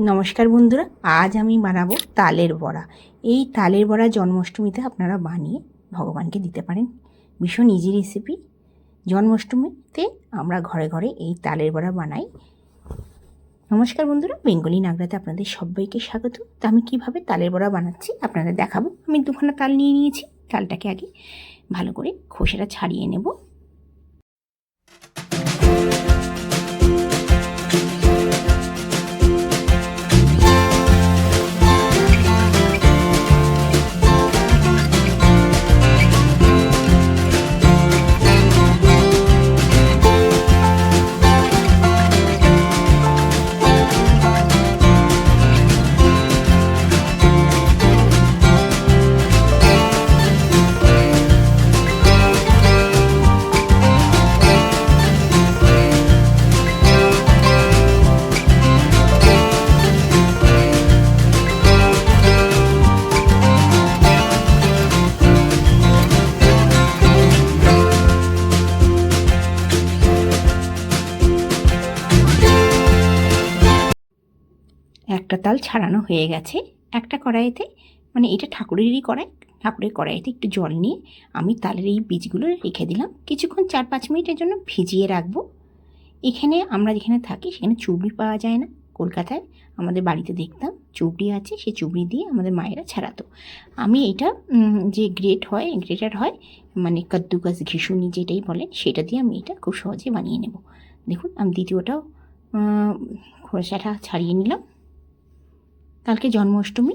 নমস্কার বন্ধুরা, আজ আমি বানাবো তালের বড়া। এই তালের বড়া জন্মাষ্টমীতে আপনারা বানিয়ে ভগবানকে দিতে পারেন। ভীষণ ইজি রেসিপি জন্মাষ্টমীতে আমরা ঘরে ঘরে এই তালের বড়া বানাই। নমস্কার বন্ধুরা, বেঙ্গলি নাগরাতে আপনাদের সবাইকে স্বাগত। তো আমি কীভাবে তালের বড়া বানাচ্ছি আপনাদের দেখাবো। আমি দুখানা তাল নিয়ে নিয়েছি। তালটাকে আগে ভালো করে খোসাটা ছাড়িয়ে নেব। একটা তাল ছাড়ানো হয়ে গেছে। একটা কড়াইতে মানে এটা ঠাকুরেরই কড়াই, ঠাকুরের কড়াইতে একটু জল নিয়ে আমি তালের এই বীজগুলো রেখে দিলাম। কিছুক্ষণ চার পাঁচ মিনিটের জন্য ভিজিয়ে রাখব। এখানে আমরা যেখানে থাকি সেখানে চুবড়ি পাওয়া যায় না। কলকাতায় আমাদের বাড়িতে দেখতাম চুবড়ি আছে সেই চুবড়ি দিয়ে আমাদের মায়েরা ছাড়াতো। আমি এটা যে গ্রেট হয়, গ্রেটার হয় মানে কদ্দুকাস ঘিসুনি যেটাই বলেন সেটা দিয়ে আমি এটা খুব সহজে বানিয়ে নেব। দেখুন, আমি দ্বিতীয়টাও খোসাটা ছাড়িয়ে নিলাম। কালকে জন্মাষ্টমী।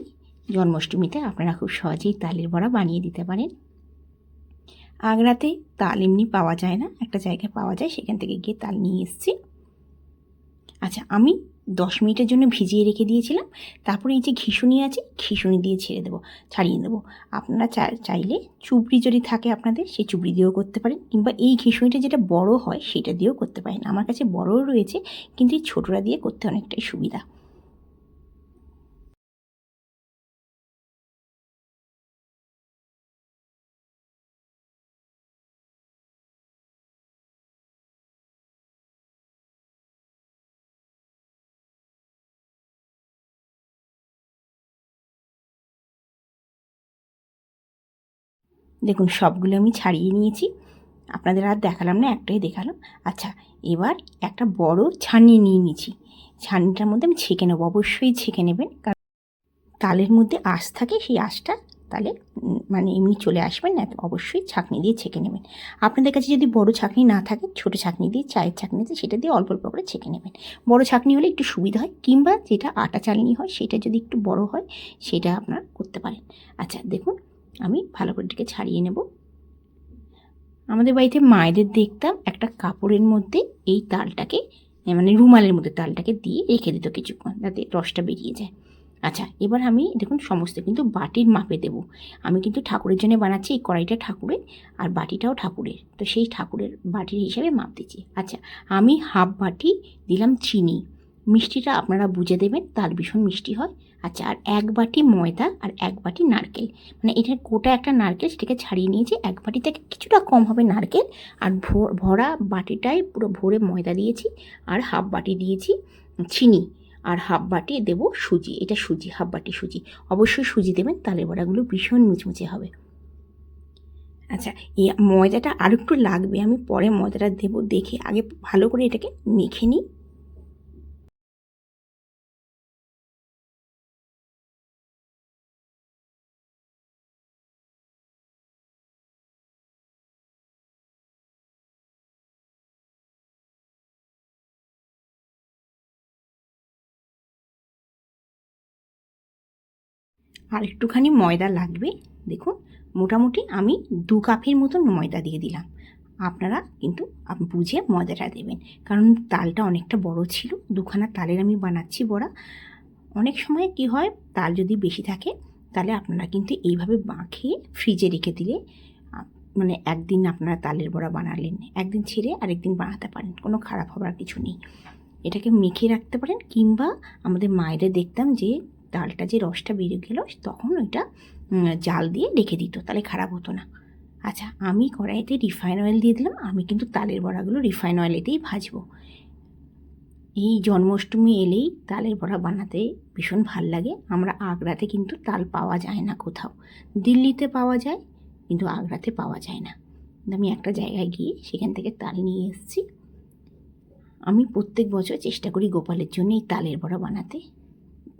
জন্মাষ্টমীতে আপনারা খুব সহজেই তালের বড়া বানিয়ে দিতে পারেন। আগ্রাতে তাল এমনি পাওয়া যায় না। একটা জায়গায় পাওয়া যায়, সেখান থেকে গিয়ে তাল নিয়ে এসেছি। আচ্ছা আমি দশ মিনিটের জন্য ভিজিয়ে রেখে দিয়েছিলাম। তারপরে এই যে ঘিসুনি আছে ঘিসুনি দিয়ে ছেড়ে দেবো, ছাড়িয়ে দেবো আপনারা চাইলে চুবড়ি যদি থাকে আপনাদের, সেই চুবড়ি দিয়েও করতে পারেন। কিংবা এই ঘিসুনিটা যেটা বড় হয়, সেটা দিয়েও করতে পারেন। আমার কাছে বড়ও রয়েছে, কিন্তু এই ছোটোরা দিয়ে করতে অনেকটাই সুবিধা। দেখুন সবগুলো আমি ছাড়িয়ে নিয়েছি। আপনাদের আর দেখালাম না একটাই দেখালাম। আচ্ছা এবার একটা বড় ছানি নিয়ে নিয়েছি। ছানিটার মধ্যে আমি ছেঁকে নেব অবশ্যই ছেঁকে নেবেন। কারণ তালের মধ্যে আঁশ থাকে সেই আঁশটা উম, মানে এমনি চলে আসবেন না অবশ্যই ছাঁকনি দিয়ে ছেঁকে নেবেন। আপনাদের কাছে যদি বড় ছাঁকনি না থাকে ছোট ছাঁকনি দিয়ে চায়ের ছাঁকনিতে সেটা দিয়ে অল্প অল্প করে ছেঁকে নেবেন। বড় ছাঁকনি হলে একটু সুবিধা হয় কিংবা যেটা আটা চালনি হয় সেটা যদি একটু বড় হয় সেটা আপনারা করতে পারেন। আচ্ছা দেখুন আমি ভালো করে এটাকে ছাড়িয়ে নেব। আমাদের বাড়িতে মায়েদের দেখতাম একটা কাপড়ের মধ্যে এই তালটাকে মানে রুমালের মধ্যে তালটাকে দিয়ে রেখে দিত কিছুক্ষণ যাতে রসটা বেরিয়ে যায়। আচ্ছা এবার আমি দেখুন সমস্ত কিন্তু বাটির মাপে দেব। আমি কিন্তু ঠাকুরের জন্য বানাচ্ছি এই কড়াইটা ঠাকুরের আর বাটিটাও ঠাকুরের। তো সেই ঠাকুরের বাটির হিসাবে মাপ দিচ্ছি। আচ্ছা আমি হাফ বাটি দিলাম চিনি। মিষ্টিটা আপনারা বুঝে দেবেন তাল ভীষণ মিষ্টি হয়। আচ্ছা আর এক বাটি ময়দা আর এক বাটি নারকেল। মানে এটা গোটা একটা নারকেল সেটাকে ছাড়িয়ে নিয়েছি। এক বাটি থেকে কিছুটা কম হবে নারকেল। আর ভরা বাটিটাই পুরো ভরে ময়দা দিয়েছি আর হাফ বাটি দিয়েছি চিনি। আর হাফ বাটি দেব সুজি। এটা সুজি, হাফ বাটি সুজি। অবশ্যই সুজি দেবেন, তালের বড়াগুলো ভীষণ মুচমুচে হবে। আচ্ছা এই ময়দাটা আর একটু লাগবে। আমি পরে ময়দাটা দেবো, দেখে আগে ভালো করে এটাকে মেখে নিই। আর একটুখানি ময়দা লাগবে। দেখুন, মোটামুটি আমি দু কাপের মতন ময়দা দিয়ে দিলাম। আপনারা কিন্তু বুঝে ময়দাটা দেবেন। কারণ তালটা অনেকটা বড় ছিল, দুখানা তালের আমি বানাচ্ছি বড়া। অনেক সময় কি হয়, তাল যদি বেশি থাকে, তাহলে আপনারা কিন্তু এইভাবে মাখিয়ে ফ্রিজে রেখে দিলে মানে একদিন আপনারা তালের বড়া বানালেন, একদিন ছেড়ে আরেকদিন বানাতে পারেন, কোনো খারাপ হবার কিছু নেই। এটাকে মেখে রাখতে পারেন, কিংবা আমাদের মায়েদের দেখতাম যে ডালটা যে রসটা বেরিয়ে গেল, তখন ওইটা জাল দিয়ে রেখে দিত, তাহলে খারাপ হতো না। আচ্ছা আমি কড়াইতে রিফাইন অয়েল দিয়ে দিলাম, আমি কিন্তু তালের বড়াগুলো রিফাইন অয়েলেতেই ভাজবো। এই জন্মাষ্টমী এলেই তালের বড়া বানাতে ভীষণ ভালো লাগে, আমরা আগ্রাতে কিন্তু তাল পাওয়া যায় না কোথাও। দিল্লিতে পাওয়া যায়, কিন্তু আগ্রাতে পাওয়া যায় না। আমি একটা জায়গায় গিয়ে সেখান থেকে তাল নিয়ে এসেছি। আমি প্রত্যেক বছর চেষ্টা করি গোপালের জন্য এই তালের বড়া বানাতে।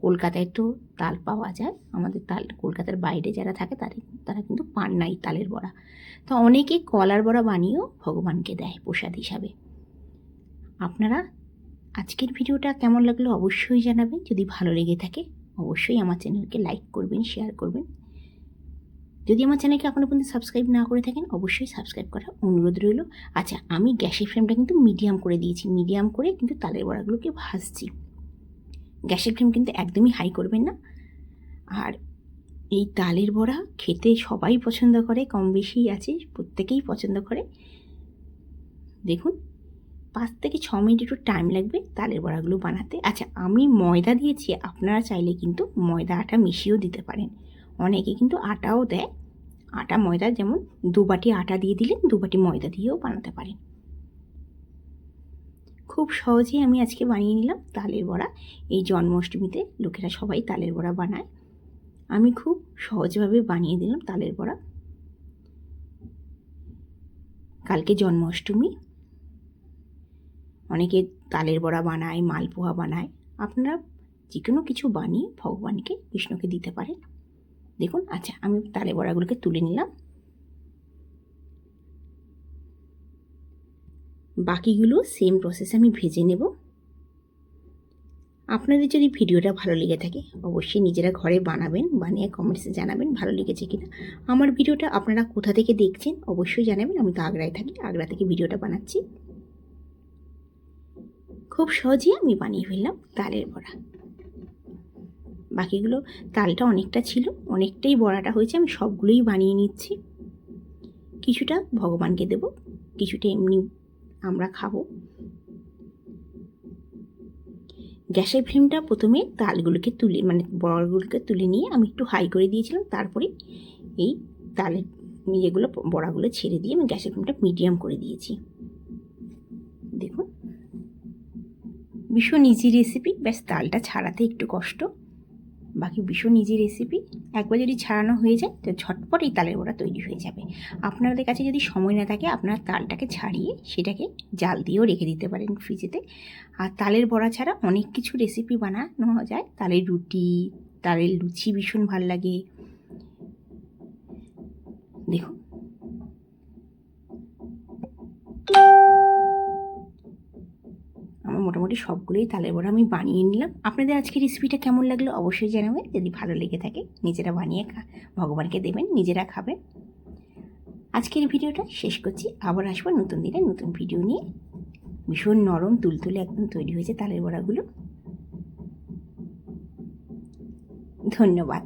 কলকাতায় তো তাল পাওয়া যায়। আমাদের তাল কলকাতার বাইরে যারা থাকে তাদের তারা কিন্তু পান নাই তালের বড়া। তো অনেকে কলার বড়া বানিয়েও ভগবানকে দেয় প্রসাদ হিসাবে। আপনারা আজকের ভিডিওটা কেমন লাগল অবশ্যই জানাবেন। যদি ভালো লেগে থাকে, অবশ্যই আমার চ্যানেলকে লাইক করবেন, শেয়ার করবেন। যদি আমার চ্যানেলকে এখনও পর্যন্ত সাবস্ক্রাইব না করে থাকেন, অবশ্যই সাবস্ক্রাইব করার অনুরোধ রইল। আচ্ছা আমি গ্যাসের ফ্লেমটা কিন্তু মিডিয়াম করে দিয়েছি। মিডিয়াম করে কিন্তু তালের বড়াগুলোকে ভাজছি। গ্যাসের ফ্লেম কিন্তু একদমই হাই করবেন না। আর এই তালের বড়া খেতে সবাই পছন্দ করে, কম বেশি আছে, প্রত্যেকেই পছন্দ করে। দেখুন, পাঁচ থেকে ছ মিনিট একটু টাইম লাগবে তালের বড়াগুলো বানাতে। আচ্ছা আমি ময়দা দিয়েছি, আপনারা চাইলে কিন্তু ময়দা আটা মিশিয়েও দিতে পারেন। অনেকে কিন্তু আটাও দেয়। আটা ময়দা যেমন দু বাটি আটা দিয়ে দিলেন দু বাটি ময়দা দিয়েও বানাতে পারেন। খুব সহজেই আমি আজকে বানিয়ে নিলাম তালের বড়া। এই জন্মাষ্টমীতে লোকেরা সবাই তালের বড়া বানায়। আমি খুব সহজভাবে বানিয়ে দিলাম তালের বড়া। কালকে জন্মাষ্টমী। অনেকে তালের বড়া বানায়, মালপোহা বানায়। আপনারা যে কোনো কিছু বানিয়ে ভগবানকে, বিষ্ণুকে দিতে পারেন। দেখুন আচ্ছা আমি তালের বড়াগুলোকে তুলে নিলাম। বাকিগুলো সেম প্রসেসে আমি ভেজে নেব। আপনাদের যদি ভিডিওটা ভালো লেগে থাকে, অবশ্যই নিজেরা ঘরে বানাবেন, বানিয়ে কমেন্টসে জানাবেন ভালো লেগেছে কিনা। আমার ভিডিওটা আপনারা কোথা থেকে দেখছেন, অবশ্যই জানাবেন। আমি তো আগ্রায় থাকি, আগ্রা থেকে ভিডিওটা বানাচ্ছি। খুব সহজেই আমি বানিয়ে ফেললাম তালের বড়া। বাকিগুলো তালটা অনেকটা ছিল, অনেকটাই বড়াটা হয়েছে, আমি সবগুলোই বানিয়ে নিচ্ছি। কিছুটা ভগবানকে দেব, কিছুটা এমনি আমরা খাব। গ্যাসের ফ্লেমটা প্রথমে তালগুলোকে তুলে মানে বড়াগুলোকে তুলে নিয়ে আমি একটু হাই করে দিয়েছিলাম, তারপরে এই তালের ইয়েগুলো, বড়াগুলো ছেড়ে দিয়ে আমি গ্যাসের ফ্লেমটা মিডিয়াম করে দিয়েছি। দেখুন, ভীষণ ইজি রেসিপি ব্যাস, তালটা ছাড়াতে একটু কষ্ট। বাকি ভীষণ ইজি রেসিপি একবার যদি ছাড়ানো হয়ে যায়, তো ঝটপট এই তালের বড়া তৈরি হয়ে যাবে। আপনাদের কাছে যদি সময় না থাকে, আপনারা তালটাকে ছাড়িয়ে সেটাকে জাল দিয়েও রেখে দিতে পারেন ফ্রিজেতে আর তালের বড়া ছাড়া অনেক কিছু রেসিপি বানানো যায়। তালের রুটি, তালের লুচি ভীষণ ভালো লাগে। দেখুন মোটামুটি সবগুলোই তালের বড়া আমি বানিয়ে নিলাম। আপনাদের আজকে রেসিপিটা কেমন লাগল অবশ্যই জানাবেন। যদি ভালো লেগে থাকে, নিজেরা বানিয়ে ভগবানকে দেবেন, নিজেরা খাবেন। আজকের ভিডিওটা শেষ করছি। আবার আসব নতুন দিনে নতুন ভিডিও নিয়ে। ভীষণ নরম, তুলতুলে একদম তৈরি হয়েছে তালের বড়াগুলো। ধন্যবাদ।